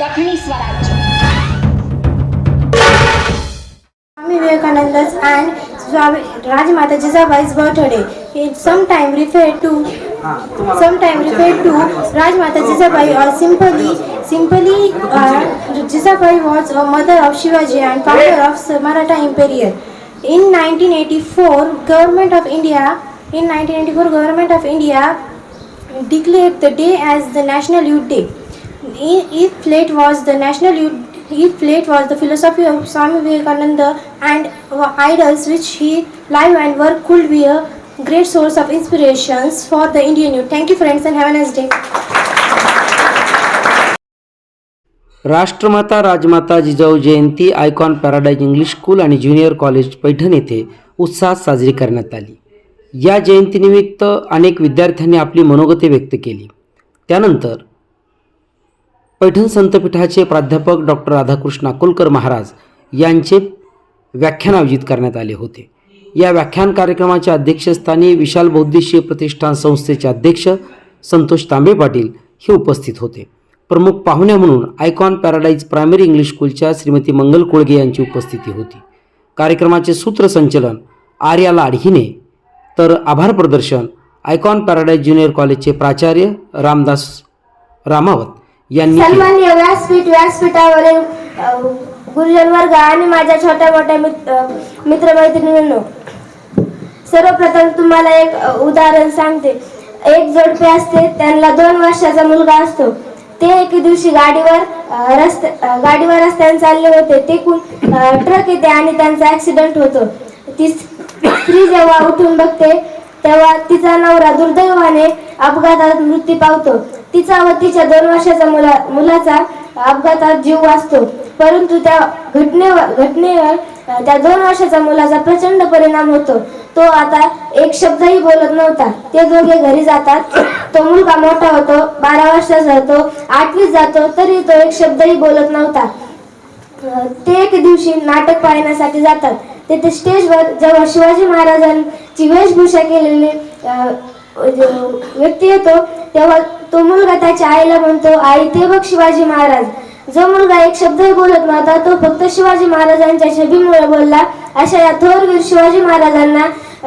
દખણી સ્વરાજ્ય Swami Vivekananda's and Rajmata Jizabai's birthday. Is sometime referred to ah, sometime referred to Rajmata Jizabai or oh, uh, simply simply uh, Jizabai was a mother of Shivaji and founder of Maratha Empire. In 1984, Government of India in 1984 Government of India declared the day as the National Youth Day. I- If late was the National Youth if late was the philosophy of Swami Vivekananda and idols which he live and work could be a great source of inspirations for the Indian youth. Thank you friends and have a nice day. राष्ट्रमाता राजमाता जिजाऊ जयंती icon paradise English school आणि junior college Paithan येथे उत्साहात साजरी करण्यात आली या जयंतीनिमित्त अनेक विद्यार्थ्यांनी आपली मनोगते व्यक्त केली त्यानंतर पैठण संतपीठाचे प्राध्यापक डॉक्टर राधाकृष्ण अकोलकर महाराज यांचे व्याख्यान आयोजित करण्यात आले होते. या व्याख्यान कार्यक्रमाच्या अध्यक्षस्थानी विशाल बौद्धिशीय प्रतिष्ठान संस्थेचे अध्यक्ष संतोष तांबे पाटील हे उपस्थित होते. प्रमुख पाहुण्या म्हणून आयकॉन पॅराडाईज प्रायमरी इंग्लिश स्कूलच्या श्रीमती मंगल कोळगे यांची उपस्थिती होती. कार्यक्रमाचे सूत्रसंचलन आर्या लाड हिने तर आभार प्रदर्शन आयकॉन पॅराडाईज ज्युनियर कॉलेजचे प्राचार्य रामदास रामावत यांनी. सन्मान्य व्यासपीठ व्यासपीठावरील गुरुजन वर्ग आणि माझ्या छोट्या मोठ्या मित्रमैत्रिणींनो सर्वप्रथम तुम्हाला एक उदाहरण सांगते. एक जोडपे असते त्यांना दोन वर्षाचा मुलगा असतो. ते एके दिवशी गाडीवर रस्ते गाडीवर रस्त्याने चालले होते. ते ट्रक येते आणि त्यांचा ऍक्सिडेंट होतो. ती स्त्री जेव्हा उठून बघते तेव्हा तिचा नवरा दुर्दैवाने अपघातात मृत्यू पावतो. तिचा व तिच्या दोन वर्षाचा मुला मुलाचा अपघातात जीव वाचतो. परंतु त्या घटनेवर घटनेवर त्या दोन वर्षाच्या मुलाचा प्रचंड परिणाम होतो. तो आता एक शब्दही बोलत नव्हता. ते दोघे घरी जातात. तो मुलगा मोठा होतो बारा वर्षाचा होतो आठवीत जातो तरी तो एक शब्दही बोलत नव्हता. ते एक दिवशी नाटक पाहण्यासाठी जातात. तेथे स्टेजवर जेव्हा शिवाजी महाराजांची वेशभूषा केलेली व्यक्ती येतो तेव्हा तो मुलगा त्याच्या आईला म्हणतो आई ते बघ शिवाजी महाराज. जो मुलगा एक शब्दही बोलत नव्हता तो फक्त शिवाजी महाराजांच्या छबीमुळे बोलला. अशा या थोरवीर शिवाजी महाराजांना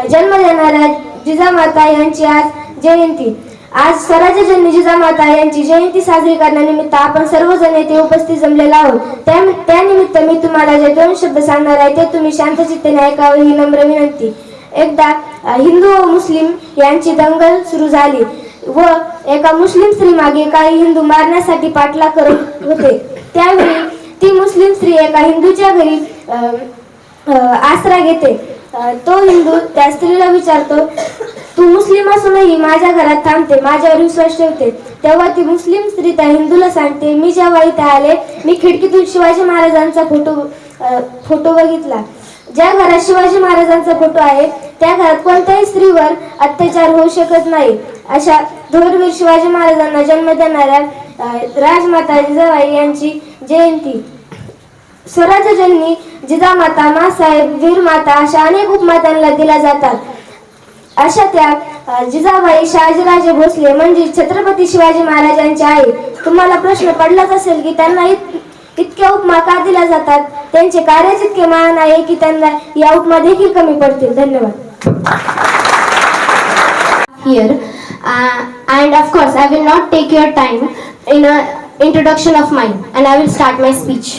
जन्म देणाऱ्या जिजामाता यांची आज जयंती. आज स्वराज्यजन्य जिजामाता यांची जयंती साजरी करण्यानिमित्त आपण सर्वजण येथे उपस्थित जमलेलो आहोत. त्या त्यानिमित्त मी तुम्हाला जे दोन शब्द सांगणार आहे ते तुम्ही शांतचित्तेने ऐकावे ही नम्र विनंती. एकदा हिंदू व मुस्लिम यांची दंगल सुरू झाली व एका मुस्लिम स्त्री मागे काही हिंदू मारण्यासाठी पाठलाग करत होते. त्यावेळी ती मुस्लिम स्त्री एका हिंदूच्या घरी आसरा घेते. तो हिंदू त्या स्त्रीला विचारतो तू मुस्लिम असूनही माझ्या घरात थांबते माझ्यावर विश्वास ठेवते. तेव्हा ती मुस्लिम स्त्री त्या हिंदूला सांगते मी जेव्हा इथे आले मी खिडकीतून शिवाजी महाराजांचा फोटो फोटो बघितला. ज्या घरात शिवाजी महाराजांचा फोटो आहे त्या घरात कोणत्याही स्त्रीवर अत्याचार होऊ शकत नाही. अशा धोरवीर शिवाजी महाराजांना जन्म देणाऱ्या राजमाता जिजाबाई यांची जयंती. स्वराज्यजन्नी जिजामाता मासाहेब वीरमाता अशा अनेक उपमातांना दिल्या जातात. अशा त्या जिजाबाई शहाजीराजे भोसले म्हणजे छत्रपती शिवाजी महाराजांचे आई. तुम्हाला प्रश्न पडलाच असेल की त्यांना कितके उपमाकार दिल्या जातात? त्यांचे कार्य जितके महान आहे की त्यांना या उपमा देखील कमी पडतील. धन्यवाद. Here and of course I will not take your time in a introduction of mine and I will start my speech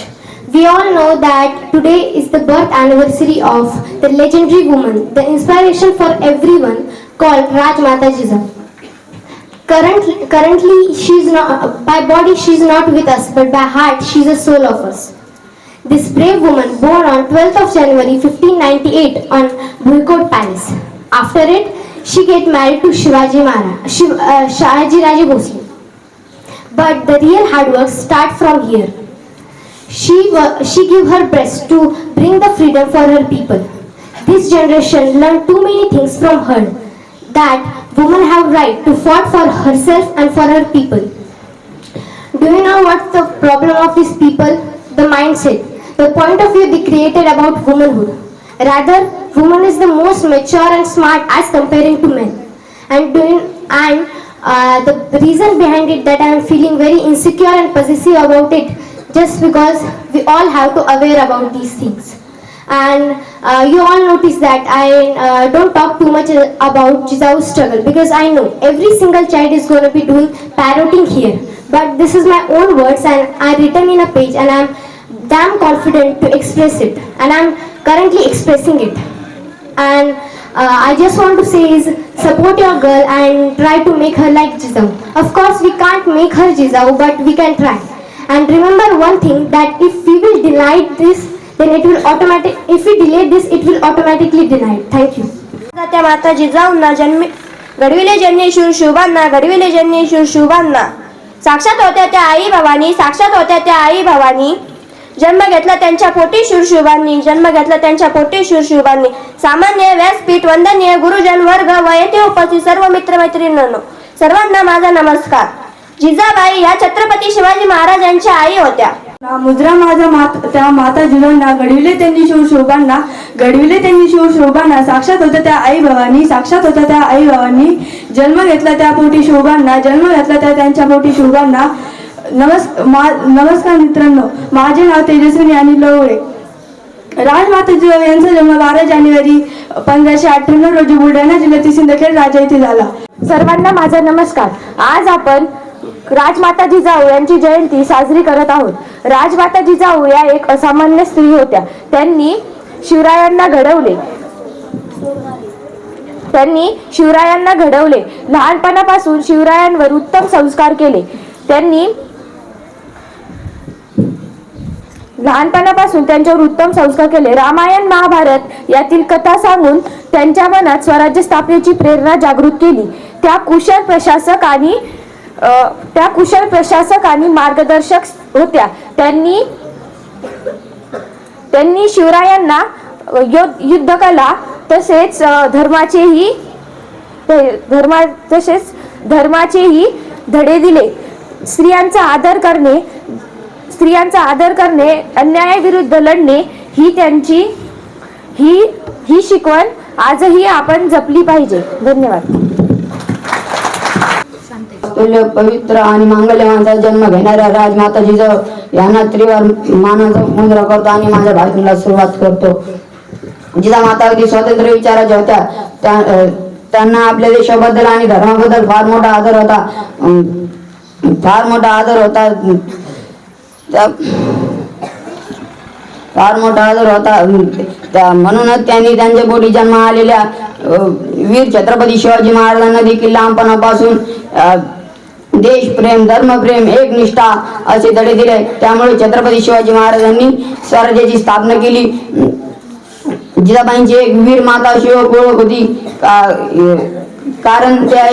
we all know that today is the birth anniversary of the legendary woman the inspiration for everyone call Rajmata Jija currently currently she is not by body she's not with us but by heart she's a soul of us this brave woman born on 12th of January 1598 on Bhuikot Palace. After it, she get married to Shivaji Maharaj, Shiv, uh, Raje Bhosle. But the real hard work start from here. She, she give her best to bring the freedom for her people. This generation learned too many things from her. That women have right to fight for herself and for her people. Do you know what's the problem of these people? The mindset, the point of view they created about womanhood. Rather, woman is the most mature and smart as comparing to men. And doing and uh, the reason behind it that I am feeling very insecure and possessive about it just because we all have to aware about these things. And uh, you all notice that I uh, don't talk too much about Jizau's struggle because I know every single child is going to be doing parroting here. But this is my own words and I written in a page and I'm damn confident to express it and I'm currently expressing it. And uh, I just want to say is support your girl and try to make her like Jizau. Of course we can't make her Jizau but we can try. And remember one thing that if we will deny this then it will automatic if we delay this it will automatically deny. It. Thank you. त्या माता जिजाऊंना जन्मी घडविले जन्य शूर शुभांना घडविले जन्य शूर शुभांना. साक्षात होत्या त्या आई भवानी साक्षात होत्या त्या आई भवानी. जन्म घेतला त्यांच्या पोटी शूरशुभांनी जन्म घेतला त्यांच्या पोटी शुरशुभांनी सामान्य व्यासपीठ वंदनीय गुरुजन वर्ग व येथे उपस्थित सर्व मित्रमैत्रिणींनो सर्वांना माझा नमस्कार. जिजाबाई या छत्रपती शिवाजी महाराजांच्या आई होत्या. मुजरा मुद्रा माझा मात त्या माता जिजाऊंना घडविले त्यांनी शिव शोभांना घडविले त्यांनी शिव शोभांना साक्षात होत्या त्या आई भावांनी साक्षात होत्या त्या आई भावांनी जन्म घेतला त्या पोटी शोभांना जन्म घेतला त्या त्यांच्या पोटी शोभांना. नमस् मा नमस्कार मित्रांनो माझे नाव तेजस्विनी आणि लवळे. राजमाता जिजाऊ यांचा जन्म बारा जानेवारी पंधराशे अठ्ठ्याण्णव रोजी बुलढाणा जिल्ह्यातील सिंदखेड राजा येथे झाला. सर्वांना माझा नमस्कार. आज आपण राजमाता जिजाऊ यांची जयंती साजरी करत आहोत. राजमाता जिजाऊ या एक असामान्य स्त्री होत्या. त्यांनी शिवरायांना घडवले. त्यांनी शिवरायांना घडवले. लहानपणापासून शिवरायांवर उत्तम संस्कार केले. त्यांनी लहानपणापासून त्यांच्यावर उत्तम संस्कार केले. रामायण महाभारत यातील कथा सांगून त्यांच्या मनात स्वराज्य स्थापनेची प्रेरणा जागृत केली. त्या कुशल प्रशासक आणि त्या कुशल प्रशासक आणि मार्गदर्शक होत्या. त्यांनी त्यांनी शिवरायांना युद्धकला तसेच धर्माचेही धर्मा तसेच धर्माचेही धडे दिले. स्त्रियांचा आदर करणे स्त्रियांचा आदर करणे अन्यायाविरुद्ध लढणे ही त्यांची ही ही शिकवण आजही आपण जपली पाहिजे. धन्यवाद. तुल्य पवित्र आणि मांगल्यवानचा जन्म घेणाऱ्या राजमाता जिजाऊ यांना त्रिवार मानाचा मुद्रा करतो. आणि माझ्या भाषणाला सुरुवात करतो. जिजा माता अगदी स्वतंत्र विचाराच्या होत्या. त्यांना आपल्या देशाबद्दल आणि धर्माबद्दल फार मोठा आदर होता. फार मोठा आदर होता. त्या फार मोठा आदर होता. त्या म्हणूनच त्यांनी त्यांच्या पोटी जन्म आलेल्या वीर छत्रपती शिवाजी महाराजांना देखील लहानपणापासून देशप्रेम धर्मप्रेम एकनिष्ठा असे धडे दिले. त्यामुळे छत्रपती शिवाजी महाराजांनी स्वराज्याची स्थापना केली. जिजाबाईंची एक वीर माता शिवक ओळख होती. का- कारण त्या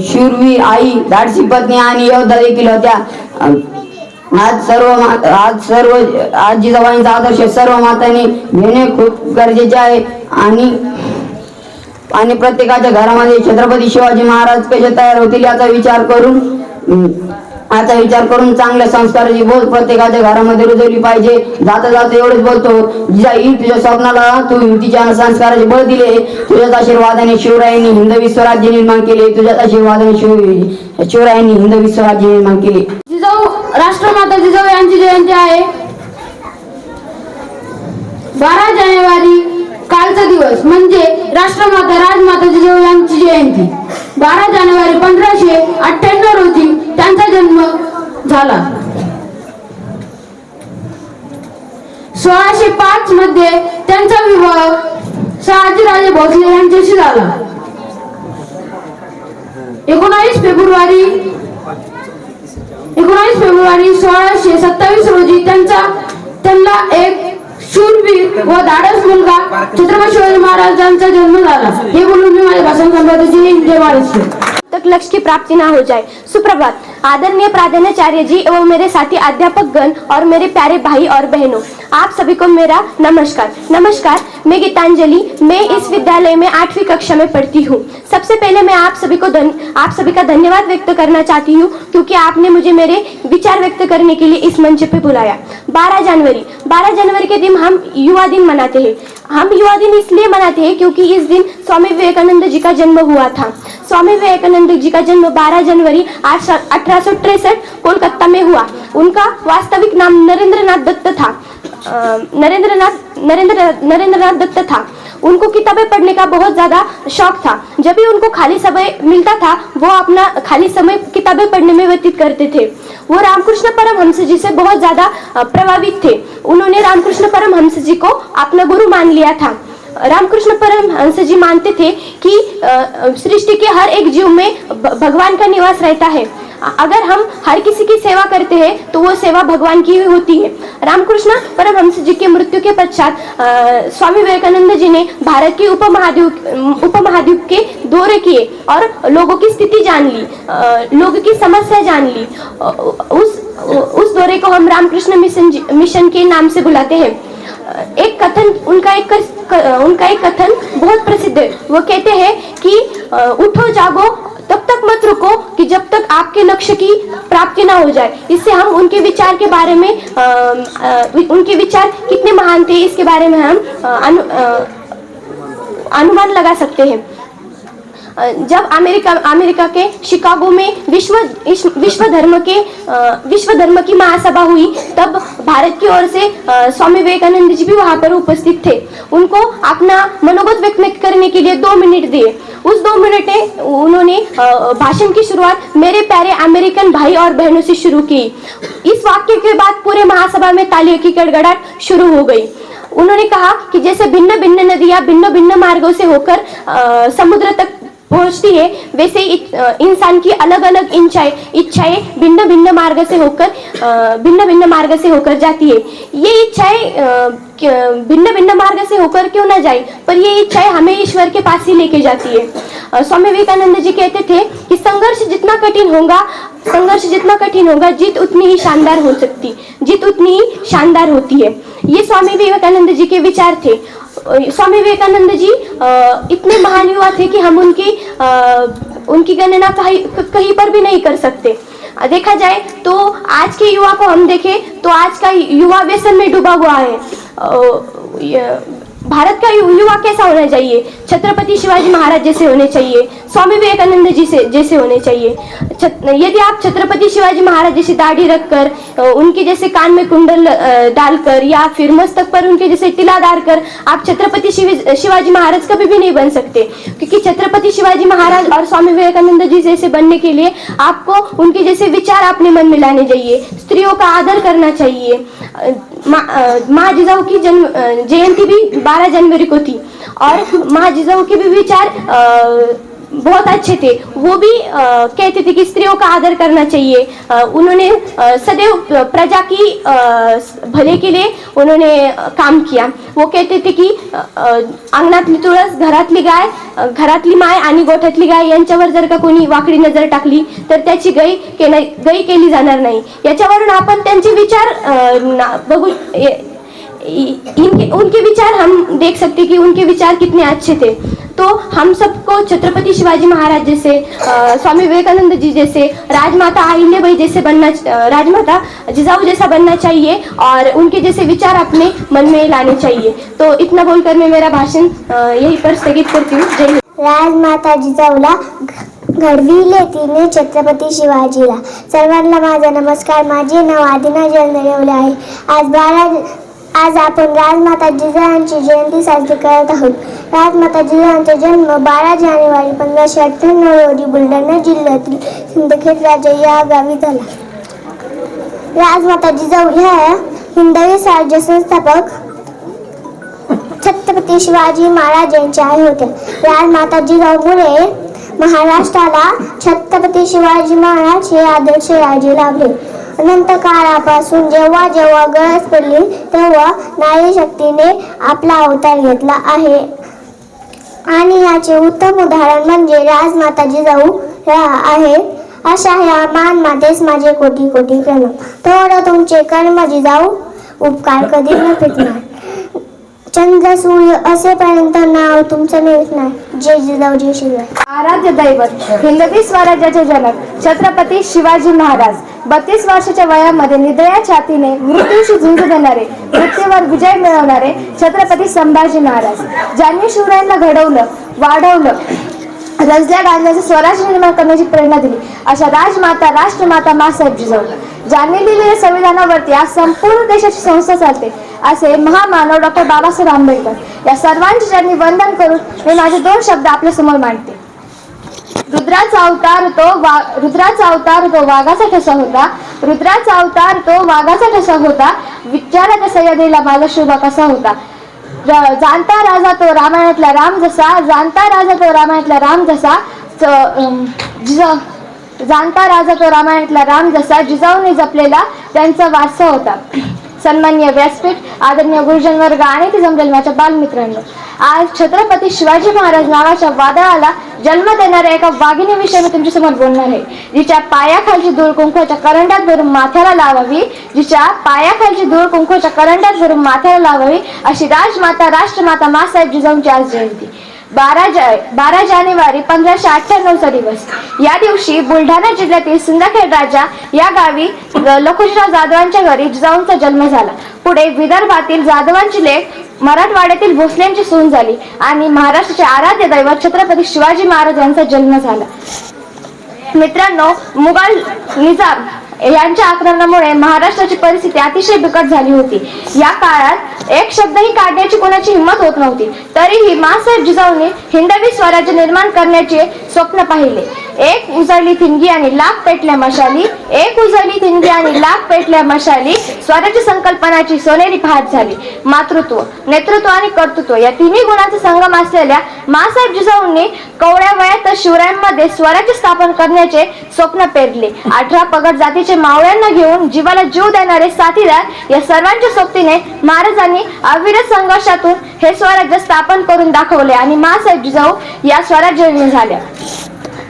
शूरवीर आई धाडसी पत्नी आणि योद्धा देखील होत्या. आज सर्व आज सर्व आज जिजाबाईंचा आदर्श सर्व मातांनी घेणे खूप गरजेचे आहे. आणि आणि प्रत्येकाच्या घरामध्ये छत्रपती शिवाजी महाराज कसे तयार होतील याचा विचार करून अं, याचा विचार करून चांगल्या संस्काराची बोल प्रत्येकाच्या घरामध्ये रुजवली पाहिजे. जाता जाता एवढंच बोलतो जिजा ही तुझ्या स्वप्नाला तू तिच्या संस्काराचे बळ दिले. तुझ्याच आशीर्वादाने शिवरायांनी हिंद विश्वराज्य निर्माण केले. तुझ्याच आशीर्वादाने शिव शिवरायांनी हिंद विश्वराज्य निर्माण केले. जिजाऊ राष्ट्रमाता जिजाऊ यांची जयंती आहे. बारा जानेवारी कालचा दिवस म्हणजे राष्ट्रमाता राजमाता जिजाऊ यांची जयंती. बारा जानेवारी पंधराशे अठ्ठ्याण्णव रोजी त्यांचा जन्म झाला. सोळाशे पाच मध्ये त्यांचा विवाह शहाजीराजे भोसले यांच्याशी झाला. एकोणावीस फेब्रुवारी एकोणावीस फेब्रुवारी सोळाशे सत्तावीस रोजी त्यांचा त्यांना एक शूरवीर व धाडस मुलगा छत्रपती शिवाजी महाराजांचा जन्म झाला. हे बोलून मी माझ्या भाषण संपादची जय महाराष्ट्र. तक लक्ष्य की प्राप्ति ना हो जाए। सुप्रभात. आदरणीय प्राधान्याचार्य जी एवं मेरे साथी अध्यापक गण और मेरे प्यारे भाई और बहनों, आप सभी को मेरा नमस्कार। नमस्कार, मैं गीतांजलि, मैं इस विद्यालय में आठवीं कक्षा में पढ़ती हूँ। सबसे पहले मैं आप सभी को धन, आप सभी का धन्यवाद व्यक्त करना चाहती हूँ, क्योंकि आपने मुझे मेरे विचार व्यक्त करने के लिए इस मंच पे बुलाया। 12 जनवरी 12 जनवरी के दिन हम युवा दिन मनाते हैं। हम युवा दिन इसलिए मनाते हैं क्योंकि इस दिन स्वामी विवेकानंद जी का जन्म हुआ था। स्वामी विवेकानंद जी का जन्म 12 जनवरी अठारह कोलकाता में हुआ। उनका वास्तविक नाम नरेंद्रनाथ दत्त था। नरेंद्रनाथ, नरेंद्र, नरेंद्रनाथ दत्त था। उनको किताबें पढ़ने का बहुत ज़्यादा शौक था। जब भी उनको खाली समय मिलता था, वो अपना खाली समय किताबें पढ़ने में व्यतीत करते थे। वो रामकृष्ण परमहंस जी से बहुत ज़्यादा प्रभावित थे। उन्होंने रामकृष्ण परमहंस जी को अपना गुरु मान लिया था। रामकृष्ण परमहंस जी मानते थे कि सृष्टि के हर एक जीव में भगवान का निवास रहता है। अगर हम हर किसी की सेवा करते हैं तो वो सेवा भगवान की ही होती है। रामकृष्ण परमहंस जी की मृत्यु के पश्चात स्वामी विवेकानंद जी ने भारत के उपमहाद्वीप उपमहाद्वीप के दौरे किए और लोगों की स्थिति जान ली लोगों की समस्या जान ली। उस उस दौरे को हम रामकृष्ण मिशन मिशन के नाम से बुलाते हैं। एक कथन, उनका एक क- उनका एक कथन बहुत प्रसिद्ध है। वो कहते हैं कि उठो जागो तब तक मत रुको कि जब तक आपके लक्ष्य की प्राप्ति ना हो जाए। इससे हम उनके विचार के बारे में आ, आ, उनके विचार कितने महान थे इसके बारे में हम अनु, अनुमान लगा सकते हैं। जब अमेरिका अमेरिका के शिकागो में विश्व विश्व धर्म के विश्व धर्म की महासभा हुई, तब भारत की ओर से स्वामी विवेकानंद जी भी वहाँ पर उपस्थित थे। उनको अपना मनोगत व्यक्त करने के लिए दो मिनट दिए। उस दो मिनट में उन्होंने भाषण की शुरुआत मेरे प्यारे अमेरिकन भाई और बहनों से शुरू की। इस वाक्य के बाद पूरे महासभा में तालियों की गड़गड़ाहट शुरू हो गई। उन्होंने कहा कि जैसे भिन्न भिन्न नदियाँ भिन्न भिन्न मार्गों से होकर समुद्र तक पहुँचती है, वैसे इंसान की अलग अलग इच्छाएँ इच्छाएँ भिन्न भिन्न मार्ग से होकर भिन्न भिन्न मार्ग से होकर जाती है। ये इच्छाएँ भिन्न भिन्न मार्ग से होकर क्यों ना जाए, पर ये इच्छाएँ हमें ईश्वर के पास ही लेके जाती है। स्वामी विवेकानंद जी कहते थे कि संघर्ष जितना कठिन होगा, संघर्ष जितना कठिन होगा, जीत उतनी ही शानदार हो सकती, जीत उतनी ही शानदार होती है। ये स्वामी विवेकानंद जी के विचार थे। स्वामी विवेकानंद जी इतने महान युवा थे कि हम उनकी उनकी गणना कहीं पर भी नहीं कर सकते। देखा जाए तो आज के युवा को हम देखें तो आज का युवा व्यसन में डूबा हुआ है। भारत का युवा कैसा होना चाहिए? छत्रपति शिवाजी महाराज जैसे होने चाहिए, स्वामी विवेकानंद जी से, जैसे होने चाहिए। यदि आप छत्रपति शिवाजी महाराज जैसी दाढ़ी रखकर उनके जैसे कान में कुंडल डालकर या फिर मस्तक पर उनके जैसे तिला डालकर आप छत्रपति शिवाजी महाराज कभी भी नहीं बन सकते। क्योंकि छत्रपति शिवाजी महाराज और स्वामी विवेकानंद जी जैसे बनने के लिए आपको उनके जैसे विचार अपने मन में लाने चाहिए। स्त्रियों का आदर करना चाहिए। माँ जिजाऊ की जन्म जयंती भी 12 जनवरी को थी। और माँ जिजाऊ के भी विचार अ, बहुत अच्छे थे। वो भी आ, कहते थे कि स्त्रियों का आदर करना चाहिए। आ, उन्होंने सदैव प्रजा की आ, भले के लिए उन्होंने काम किया। वो कहते थे की अंगणातली तुळस घरातली गाय घरातली माय आणि गोठ्यातली गाय यांच्यावर जर का कोणी वाकडी नजर टाकली तर त्याची गई केली गई केली जाणार नाही. याच्यावरून आपण त्यांचे विचार बघू इनके उनके विचार हम देख सकते कि उनके विचार कितने अच्छे थे। तो हम सबको छत्रपति शिवाजी महाराज जैसे स्वामी विवेकानंद जी जैसे राजमाता अहिल्याबाई जैसे बनना राजमाता जिजाऊ जैसा बनना चाहिए और उनके जैसे विचार अपने मन में लाने चाहिए। तो इतना बोलकर मैं मेरा भाषण यही यहीं पर स्थगित करती हूँ। जय राजमाता जिजाऊला घडविले तिने छत्रपती शिवाजीला. सर्वांना माझा नमस्कार. माझे नाव आदिना जलनरेवले आहे. आज बारा आज आपण राजमाता जिजाऊंची जयंती साजरी करत आहोत. राजमाता जिजाऊंचा जन्म बारा जानेवारी पंधराशे अठ्ठ्याण्णव रोजी बुलढाणा जिल्ह्यातील सिंदखेड राजा या गावी झाला. राजमाता जिजाऊ ह्या हिंदवी स्वराज्य संस्थापक छत्रपती शिवाजी महाराज यांच्या आई होत्या राजमाता जिजाऊमुळे महाराष्ट्राला छत्रपती शिवाजी महाराज हे आदर्श राजे लाभले. अनंत काळापासून जेव्हा जेव्हा गरज पडली तेव्हा नारी शक्तीने आपला अवतार घेतला आहे. आणि याचे उत्तम उदाहरण म्हणजे राजमाता जिजाऊ ह्या आहे अशा ह्या मान मातेस माझे कोटी कोटी प्रणव थोडं तुमचे कर्म जिजाऊ उपकार कधी न फिटणार. चंद्र सूर्य असेपर्यंत नाव तुमचं नाही. जय जिजाऊजी जय आराध्य दैवत हिंदवी स्वराज्याचे जनक छत्रपती शिवाजी महाराज बत्तीस वर्षाच्या वयामध्ये निदया छातीने मृत्यूशी झुंज देणारे मृत्यूवर विजय मिळवणारे छत्रपती संभाजी महाराज. ज्यांनी शिवरायांना घडवलं वाढवलं रजल्या गांजाचं स्वराज्य निर्माण करण्याची प्रेरणा दिली अशा राजमाता राष्ट्रमाता मासाहेब जिजाऊ ज्यांनी लिहिलेल्या संविधानावरती आज संपूर्ण देशाची संस्था चालते. असे महामानव डॉक्टर बाबासाहेब आंबेडकर या सर्वांचे ज्यांनी वंदन करून मी माझे दोन शब्द आपल्यासमोर मांडते. रुद्राचा अवतार तो वा रुद्राचा अवतार तो वाघाचा ठसा होता. रुद्राचा अवतार तो वाघाचा ठसा होता. विचाराच्या सह्याद्रीला माझा शोभा कसा होता? जाणता राजा तो रामायणातला राम जसा जाणता राजा तो रामायणातला राम जसा अं, जिजा जाणता राजा तो रामायणातला राम जसा जिजाऊने जपलेला त्यांचा वारसा होता. सन्मान्य व्यासपीठ आदरणीय गुरुजन वर्ग आणि ते जमलेल माझ्या बालमित्रांनो. आज छत्रपती शिवाजी महाराज नावाच्या वादळाला जन्म देणाऱ्या एका वाघिणीविषयी मी तुमच्यासमोर बोलणार आहे. जिच्या पायाखालची धूळ कुंकवाच्या करंडात भरून माथ्याला लावावी जिच्या पायाखालची धूळ कुंकवाच्या करंडात भरून माथ्याला लावावी अशी राजमाता राष्ट्रमाता मासाहेब जिजाऊंची आज जयंती. बारा जा बारा जानेवारी पंधराशे अठ्ठ्याण्णवचा दिवस. या दिवशी बुलढाणा जिल्ह्यातील सिंदखेड राजा या गावी लखुजीराव जाधवांच्या घरी जिजाऊंचा जन्म झाला. पुढे विदर्भातील जाधवांची लेख मराठवाड्यातील भोसलेंची सून झाली आणि महाराष्ट्राचे आराध्य दैवत छत्रपती शिवाजी महाराज यांचा जन्म झाला. मित्रांनो मुघल निजाम यांच्या आक्रमणामुळे महाराष्ट्राची परिस्थिती अतिशय बिकट झाली होती. या काळात एक शब्दही काढण्याची कोणाची हिंमत होत नव्हती. तरीही मासाहेब जिजाऊने हिंदवी स्वराज्य निर्माण करण्याचे स्वप्न पाहिले. एक उजळली थिंगी आणि लाख पेटल्या मशाली एक उजळली थिंगी आणि लाख पेटल्या मशाली स्वराज्य संकल्पनाची सोनेरी पाहत झाली. मातृत्व नेतृत्व आणि कर्तृत्व या तिन्ही गुणांचा संगम असलेल्या मासाहेब जिजाऊंनी कवड्या वयातच शिवरायांमध्ये स्वराज्य स्थापन करण्याचे स्वप्न पेरले. अठरा पगड जातीचे मावळ्यांना घेऊन जीवाला जीव देणारे साथीदार या सर्वांच्या सोबतीने महाराजांनी अविरत संघर्षातून हे स्वराज्य स्थापन करून दाखवले आणि मासाहेब जिजाऊ या स्वराज्य झाल्या.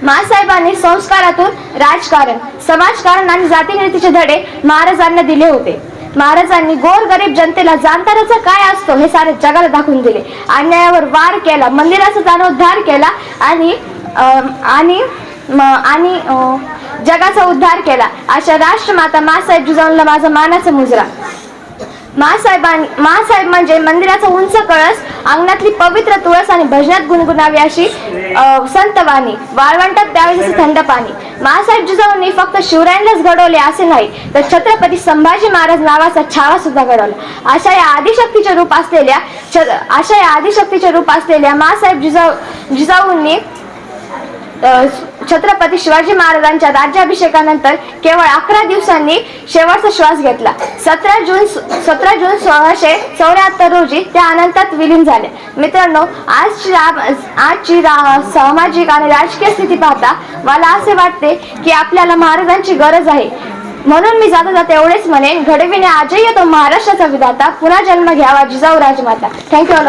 मासाहेबांनी संस्कारातून राजकारण समाजकारण आणि जातीनितीचे धडे महाराजांना दिले होते. महाराजांनी गोर गरीब जनतेला जाणताराचा काय असतो हे सारे जगाला दाखवून दिले. अन्यायावर वार केला मंदिराचा जाणोद्धार केला आणि आणि आणि जगाचा उद्धार केला. अशा राष्ट्रमाता मासाहेब जिजाऊंना माझा मानाचा मुजरा. मासाहेबांनी मासाहेब म्हणजे मंदिराचा उंच कळस अंगणातली पवित्र तुळस आणि भजनात गुणगुणावी अशी संतवाणी वाळवंटात त्यावेळेस थंड पाणी. मासाहेब जिजाऊंनी फक्त शिवरायांनाच घडवले असे नाही तर छत्रपती संभाजी महाराज नावाचा छावा सुद्धा घडवला. अशा या आदिशक्तीचे रूप असलेल्या छ- अशा या आदिशक्तीचे रूप असलेल्या मासाहेब जिजाऊ जिजाऊंनी छत्रपती शिवाजी महाराजांच्या राज्याभिषेकानंतर केवळ अकरा दिवसांनी शेवटचा श्वास घेतला. सतरा जून सतरा जून सोळाशे चौऱ्याहत्तर रोजी त्या अनंतात विलीन झाले. मित्रांनो आजची आजची सामाजिक आणि राजकीय स्थिती पाहता मला असे वाटते की आपल्याला महाराजांची गरज आहे. म्हणून मी जाता जाता एवढेच म्हणेन घडविणे आजही येतो महाराष्ट्राचा विधाता पुन्हा जन्म घ्यावा जिजाऊ राजमाता थँक्यू ऑल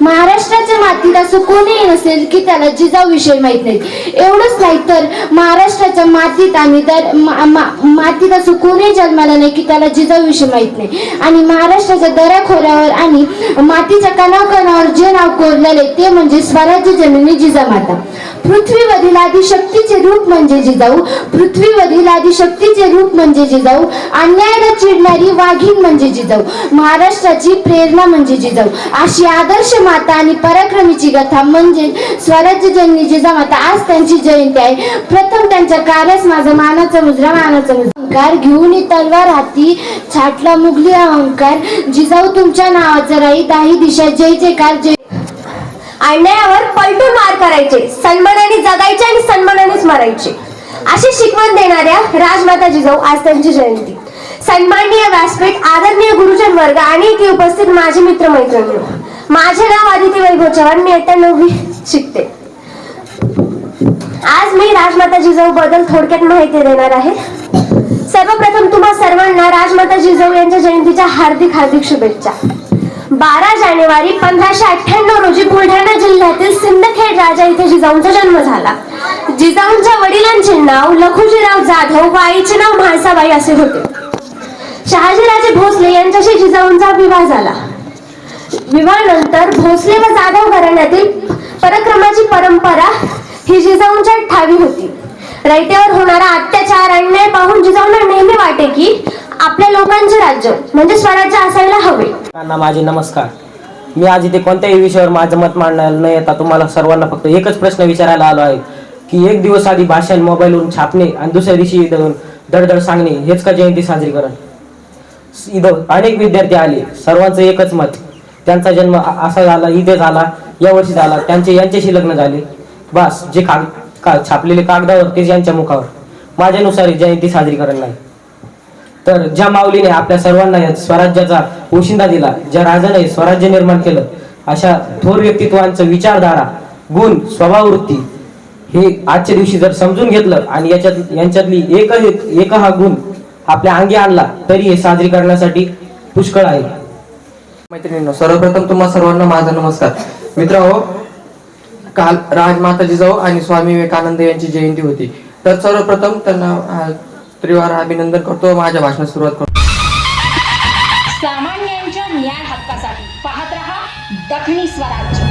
महाराष्ट्राच्या मातीत असं कोणीही नसेल की त्याला जिजाऊ विषय माहीत नाही. एवढंच नाही तर महाराष्ट्राच्या मातीत आणि तर मा- मा- मातीत असं कोणीही जन्माला नाही की त्याला जिजाऊ विषय माहीत नाही. आणि महाराष्ट्राच्या दऱ्याखोऱ्यावर आणि मातीच्या कणाकणावर जे नाव कोरलेले ते म्हणजे स्वराज्य जननी जिजामाता. पृथ्वीवरील आदिशक्तीचे रूप म्हणजे जिजाऊ पृथ्वीवरील आदिशक्तीचे रूप म्हणजे जिजाऊ अन्यायाला चिडणारी वाघीण म्हणजे जिजाऊ महाराष्ट्राची प्रेरणा म्हणजे जिजाऊ. अशी आदर्श माता आणि पराक्रमीची कथा म्हणजे स्वराज्य जननी जिजामाता. आज त्यांची जयंती आहे. प्रथम त्यांच्या कार्यास माझा मानाचा मुजरा मानाचा मुजरा अहंकार घेऊन तलवार हाती छाटला मुघली अहंकार. जिजाऊ तुमच्या नावाचा राही दाही दिशा जय जयकार जय. अन्यायावर पलटून मार करायचे. सन्मानाने जगायचे आणि सन्मानानेच मरायचे. अशी शिकवण देणाऱ्या राजमाता जिजाऊ आज त्यांची जयंती. सन्माननीय व्यासपीठ आदरणीय गुरुजन वर्ग आणि इथे उपस्थित माझे मित्र मैत्रिणी माझे नाव आदिती वैभव चव्हाण मी आता नववी शिकते. आज मी राजमाता जिजाऊ बद्दल थोडक्यात माहिती देणार आहे. सर्वप्रथम तुम्हा सर्वांना राजमाता जिजाऊ यांच्या जयंतीच्या हार्दिक हार्दिक शुभेच्छा. बारा जानेवारी पंधराशे अठ्ठ्याण्णव रोजी बुलढाणा जिल्ह्यातील सिंदखेड राजा इथे जिजाऊंचा जन्म झाला. जिजाऊंच्या वडिलांचे नाव लखुजीराव जाधव व आईचे नाव म्हाळसाबाई असे होते. शहाजीराजे भोसले यांच्याशी जिजाऊंचा विवाह झाला. विवाहानंतर भोसले व जाधव घराण्यातील पराक्रमाची परंपरा ही जिजाऊंच्या ठावी होती. रयतेवर होणारा अत्याचार अन्याय पाहून जिजाऊंना नेहमी वाटे की आपल्या लोकांचे राज्य म्हणजे स्वराज्य असायला हवे. माझे नमस्कार. मी आज इथे कोणत्याही विषयावर माझं मत मांडायला न येता तुम्हाला सर्वांना फक्त एकच प्रश्न विचारायला आलो आहे की एक दिवस आधी भाषण मोबाईलवरून छापणे आणि दुसऱ्या दिवशी इथं धडधड सांगणे हेच का जयंती साजरी करण? इथं अनेक विद्यार्थी आले सर्वांचं एकच मत त्यांचा जन्म असा झाला इथे झाला या वर्षी झाला त्यांचे यांच्याशी लग्न झाले. बस जे काग का छापलेले कागदावर तेच यांच्या मुखावर. माझ्यानुसार जयंती साजरी करण नाही. तर ज्या माऊलीने आपल्या सर्वांना या स्वराज्याचा पोशिंदा दिला ज्या राजाने स्वराज्य निर्माण केलं अशा थोर व्यक्तित्वांचं विचारधारा गुण स्वभाववृत्ती हे आजच्या दिवशी जर समजून घेतलं आणि याच्यात यांच्यातली एक एक हा गुण आपल्या अंगी आणला तरी हे साजरी करण्यासाठी पुष्कळ आहे. मैत्रिणींनो सर्वप्रथम तुम्हा सर्वांना माझा नमस्कार. मित्र हो काल राजमाता जिजाऊ आणि स्वामी विवेकानंद यांची जयंती होती. तर सर्वप्रथम त्यांना त्रिवार अभिनंदन करतो. माझ्या भाषणात सुरुवात करतो. सामान्यांच्या न्याय हक्कासाठी पाहत रहा दखनी स्वराज्य.